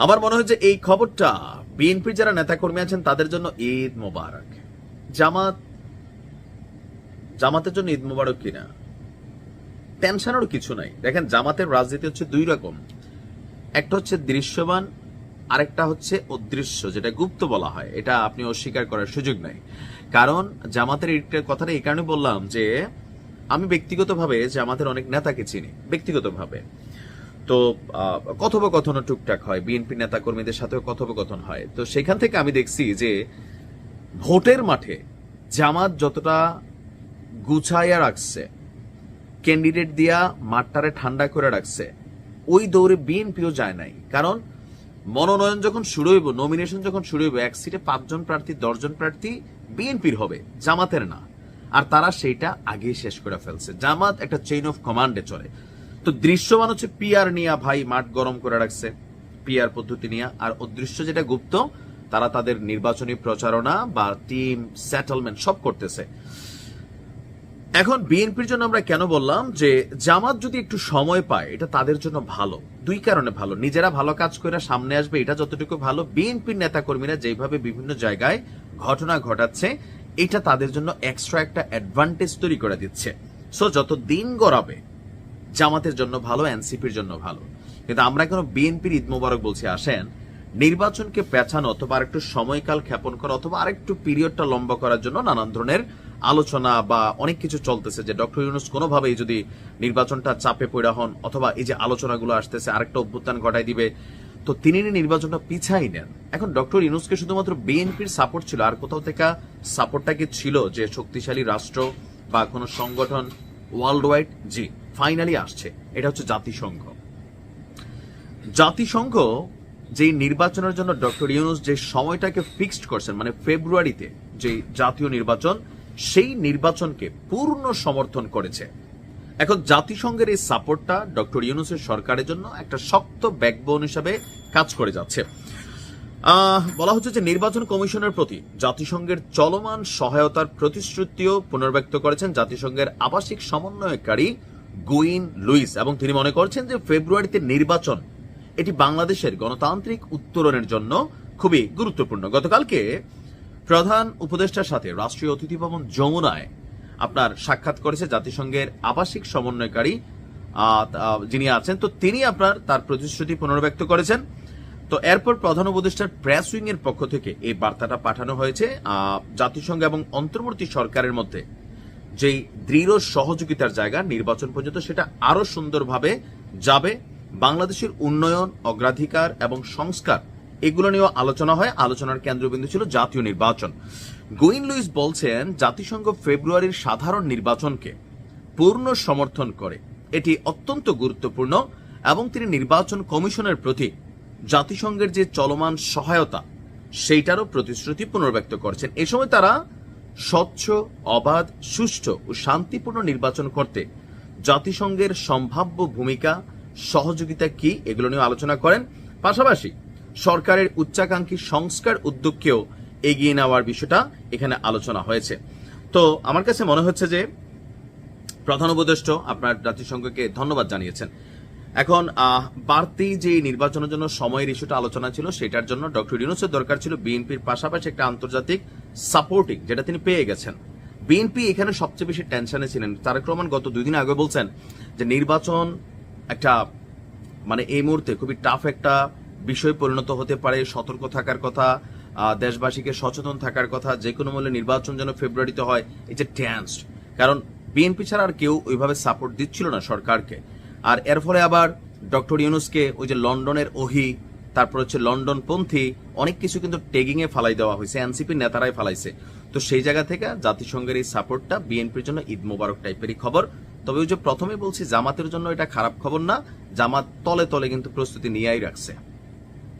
আমার মনে যে এই খবরটা বিএনপির যারা নেতাকর্মী আছেন, তাদের জন্য ঈদ মোবারক। জামাত, জামাতের জন্য ঈদ মোবারক কিনা? টেনশনের কিছু নাই। দেখেন, জামাতের রাজনীতি হচ্ছে দুই রকম। একটা হচ্ছে দৃশ্যমান আরেকটা হচ্ছে অদৃশ্য, যেটা গুপ্ত বলা হয়। এটা আপনি অস্বীকার করার সুযোগ নাই। কারণ জামাতের কথাটা এই কারণে বললাম যে, আমি ব্যক্তিগতভাবে জামাতের অনেক নেতাকে চিনি, ব্যক্তিগতভাবে। তো আহ, কথোপকথনও টুকটাক হয় বিএনপি নেতা কর্মীদের সাথেও কথোপকথন হয়। তো সেখান থেকে আমি দেখছি যে ভোটের মাঠে জামাত যতটা গুছাইয়া রাখছে ক্যান্ডিডেট দিয়া মাঠটারে ঠান্ডা করে রাখছে ওই দৌড়ে বিএনপিও যায় নাই। কারণ মনোনয়ন যখন শুরু হইব নমিনেশন যখন শুরু হইব এক সিটে পাঁচজন প্রার্থী দশজন প্রার্থী বিএনপির হবে জামাতের না। আর তারা সেইটা আগেই শেষ করে ফেলছে। জামাত একটা চেইন অফ কমান্ডে চলে। তো দৃশ্যমান হচ্ছে পিয়ার নিয়া ভাই মাঠ গরম করে রাখছে। পিয়ার পদ্ধতি নিয়ে। আর অদৃশ্য যেটা গুপ্ত, তারা তাদের নির্বাচনী প্রচারণা বা টিম সেটেলমেন্ট সব করতেছে। এখন বিএনপির জন্য আমরা কেন বললাম যে জামাত যদি একটু সময় পায়, এটা তাদের জন্য ভালো। দুই কারণে ভালো। নিজেরা ভালো কাজ করে সামনে আসবে, এটা যতটুকু ভালো। বিএনপির নেতা কর্মীরা যেভাবে বিভিন্ন জায়গায় ঘটনা ঘটাচ্ছে, এটা তাদের জন্য এক্সট্রা একটা অ্যাডভান্টেজ তৈরি করে দিচ্ছে। সো যত দিন গড়াবে জামাতের জন্য ভালো, এনসিপির জন্য ভালো। কিন্তু আমরা কেন বিএনপির ঈদ মোবারক বলছি, আসেন। নির্বাচনকে পেছানো অথবা আরেকটু সময়কাল ক্ষেপণ করা অথবা আরেকটু পিরিয়ডটা লম্বা করার জন্য নানান ধরনের আলোচনা বা অনেক কিছু চলতেছে যে ডক্টর ইউনুস কোনোভাবেই যদি নির্বাচনটা চাপে পড়া হন অথবা এই যে আলোচনাগুলো আসতেছে, আরেকটা অভ্যুত্থান ঘটাই দিবে, তো তিনি নির্বাচনটা পিছাই নেন। এখন ডক্টর ইউনুসকে শুধুমাত্র বিএনপির সাপোর্ট ছিল, আর কোথাও থেকে সাপোর্টটা কি ছিল যে শক্তিশালী রাষ্ট্র বা কোনো সংগঠন ওয়ার্ল্ড ওয়াইড জি। ফাইনালি আসছে, এটা হচ্ছে জাতিসংঘ। জাতিসংঘ যে নির্বাচনের জন্য ডক্টর ইউনুস যে সময়টাকে ফিক্সড করছেন মানে ফেব্রুয়ারিতে যে জাতীয় নির্বাচন, সেই নির্বাচনকে পূর্ণ সমর্থন করেছে। এখন জাতিসংঘের এই সাপোর্টটা ডক্টর ইউনুসের সরকারের জন্য একটা শক্ত ব্যাকবোন হিসাবে কাজ করে যাচ্ছে। বলা হচ্ছে যে নির্বাচন কমিশনের প্রতি জাতিসংঘের চলমান সহায়তার প্রতিশ্রুতিও পুনর্ব্যক্ত করেছেন জাতিসংঘের আবাসিক সমন্বয়কারী গুইন, লুইস এবং তিনি মনে করছেন যে ফেব্রুয়ারিতে নির্বাচন, এটি বাংলাদেশের গণতান্ত্রিক উত্তরণের জন্য খুবই গুরুত্বপূর্ণ। গতকালকে প্রধান উপদেষ্টার সাথে রাষ্ট্রীয় অতিথি ভবন যমুনায় আপনার সাক্ষাৎ করেছে জাতিসংঘের আবাসিক সমন্বয়কারী যিনি আছেন। তো তিনি আপনার, তার প্রতিশ্রুতি পুনর্ব্যক্ত করেছেন। তো এরপর প্রধান উপদেষ্টার প্রেস উইং এর পক্ষ থেকে এই বার্তাটা পাঠানো হয়েছে। জাতিসংঘ এবং অন্তর্বর্তী সরকারের মধ্যে যেই দৃঢ় সহযোগিতার জায়গা নির্বাচন পর্যন্ত সেটা আরও সুন্দরভাবে যাবে। বাংলাদেশের উন্নয়ন, অগ্রাধিকার এবং সংস্কার এগুলো নিয়েও আলোচনা হয়। আলোচনার কেন্দ্রবিন্দু ছিল জাতীয় নির্বাচন। গুইন লুইস বলছেন, জাতিসংঘ ফেব্রুয়ারির সাধারণ নির্বাচনকে পূর্ণ সমর্থন করে। এটি অত্যন্ত গুরুত্বপূর্ণ এবং তিনি নির্বাচন কমিশনের প্রতি জাতিসংঘের যে চলমান সহায়তা, সেইটারও প্রতিশ্রুতি পুনর্ব্যক্ত করছেন। এ সময় তারা স্বচ্ছ, অবাধ, সুষ্ঠু ও শান্তিপূর্ণ নির্বাচন করতে জাতিসংঘের সম্ভাব্য ভূমিকা, সহযোগিতা কি এগুলো নিয়ে আলোচনা করেন। পাশাপাশি সরকারের উচ্চাকাঙ্ক্ষী সংস্কার উদ্যোগকেও এগিয়ে নেওয়ার বিষয়টা এখানে আলোচনা হয়েছে। তো আমার কাছে মনে হচ্ছে যে প্রধান উপদেষ্ট আপনার জাতিসংঘকে ধন্যবাদ জানিয়েছেন। এখন বাড়তি যে নির্বাচনের জন্য সময়ের ইস্যুটা আলোচনা ছিল সেটার জন্য ডক্টর ইউনুসের দরকার ছিল বিএনপির পাশাপাশি একটা আন্তর্জাতিক সাপোর্টিং যেটা তিনি পেয়ে গেছেন। বিএনপি এখানে সবচেয়ে বেশি টেনশনে ছিলেন। তারেক রহমান গত দুই দিন আগে বলছেন যে নির্বাচন একটা মানে এই মুহূর্তে খুবই টাফ একটা বিষয় পরিণত হতে পারে, সতর্ক থাকার কথা দেশবাসীকে সচেতন থাকার কথা, যে কোনো মূল্যে নির্বাচন যেন ফেব্রুয়ারিতে হয়, এই যে টেন্সড কারণ বিএনপি ছাড়া আর কেউ ওইভাবে সাপোর্ট দিচ্ছিল না সরকারকে। আর এর ফলে আবার ডক্টর ইউনুসকে ওই যে লন্ডনের ওহি তারপর হচ্ছে লন্ডন পন্থী অনেক কিছু কিন্তু টেগিং এ ফালাই দেওয়া হয়েছে এনসিপি নেতারাই ফালাইছে। তো সেই জায়গা থেকে জাতিসংঘের এই সাপোর্টটা বিএনপির জন্য ঈদ মোবারক টাইপেরই খবর। তবে ওই যে প্রথমে বলছি, জামাতের জন্য এটা খারাপ খবর না, জামাত তলে তলে কিন্তু প্রস্তুতি নিয়েই রাখছে।